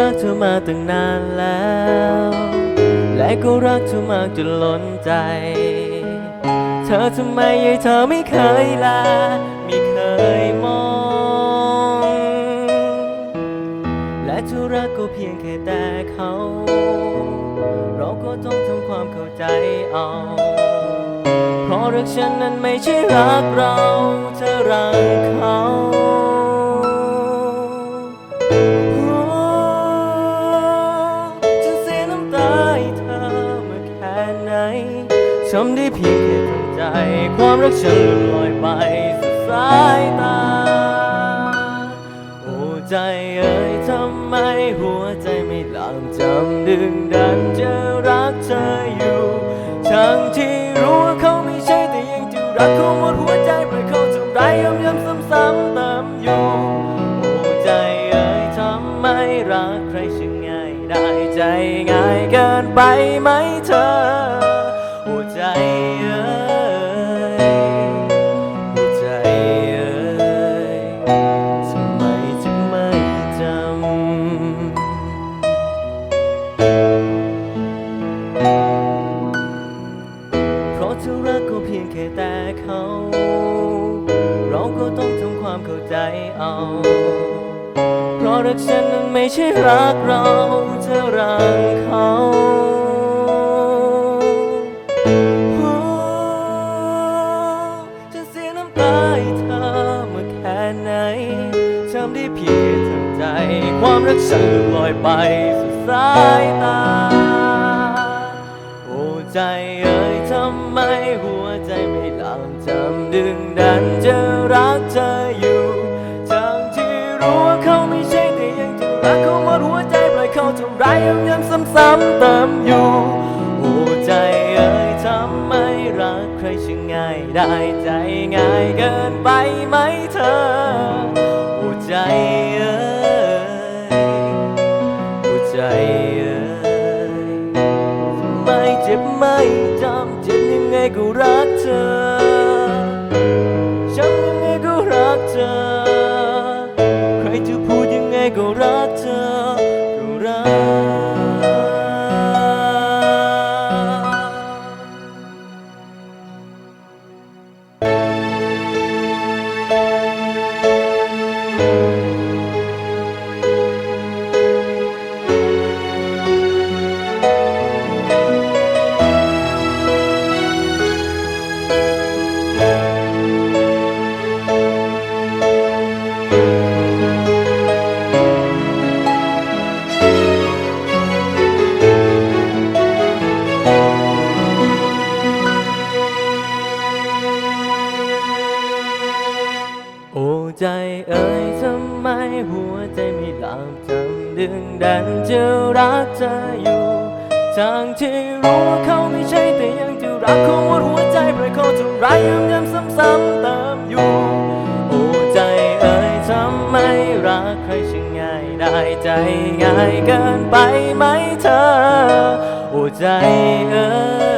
รักเธอมาตั้งนานแล้ว และก็รักเธอมากจนล้นใจ เธอทำไมยังเธอไม่เคยลา ไม่เคยมอง และเธอรักก็เพียงแค่แต่เขา เราก็ต้องทำความเข้าใจเอา เพราะรักฉันนั้นไม่ใช่รักเรา เธอรักเขา ทำได้เพียงแค่ทำใจ ความรักฉันหลุดลอยไปสู่สายตา โอ้ใจเอ่ยทำไมหัวใจไม่หลังจำดึงดันจะรักเธออยู่ ทั้งที่รู้ว่าเขาไม่ใช่แต่ยังจะรักเขาหมดหัวใจปล่อยเขาทำร้ายย้ำย้ำซ้ำๆเติมอยู่ โอ้ใจเอ่ยทำไมรักใครช่างง่ายได้ใจง่ายเกินไปไหมเธอ เอา เพราะรักฉันนั้นไม่ใช่รักเราเธอรักเขาโอ้ฉันเสียน้ำตาให้เธอมาแค่ไหนทำได้เพียงแค่ทำใจ ความรักฉันหลุดลอยไปสู่สายตา โอ้ใจเอ่ยทำไมหัวใจไม่หลับจำดึงดันจะรักเธอ รู้ว่าเขาไม่ใช่แต่ยังจะรักเขาหมดหัวใจปล่อยเขาทำร้ายย้ำๆซ้ำๆเติมอยู่โอ้ใจเอ่ยทำไมรักใครช่างง่ายได้ใจง่ายเกินไปไหมเธอโอ้ใจเอ่ยโอ้ใจเอ่ยไม่เจ็บไม่จำเจ็บยังไงก็รักเธอ เธอก็รัก โอ้ใจเอ่ยทำไมหัวใจไม่หลับจำดึงดันจะรักเธออยู่ทั้งที่รู้ว่าเขาไม่ใช่แต่ยังจะรักเขาหมดหัวใจปล่อยเขาทำร้ายย้ำย้ำซ้ำๆเติมอยู่โอ้ใจเอ่ยทำไมรักใครช่างง่ายได้ใจง่ายเกินไปไหมเธอโอ้ใจเอ่ย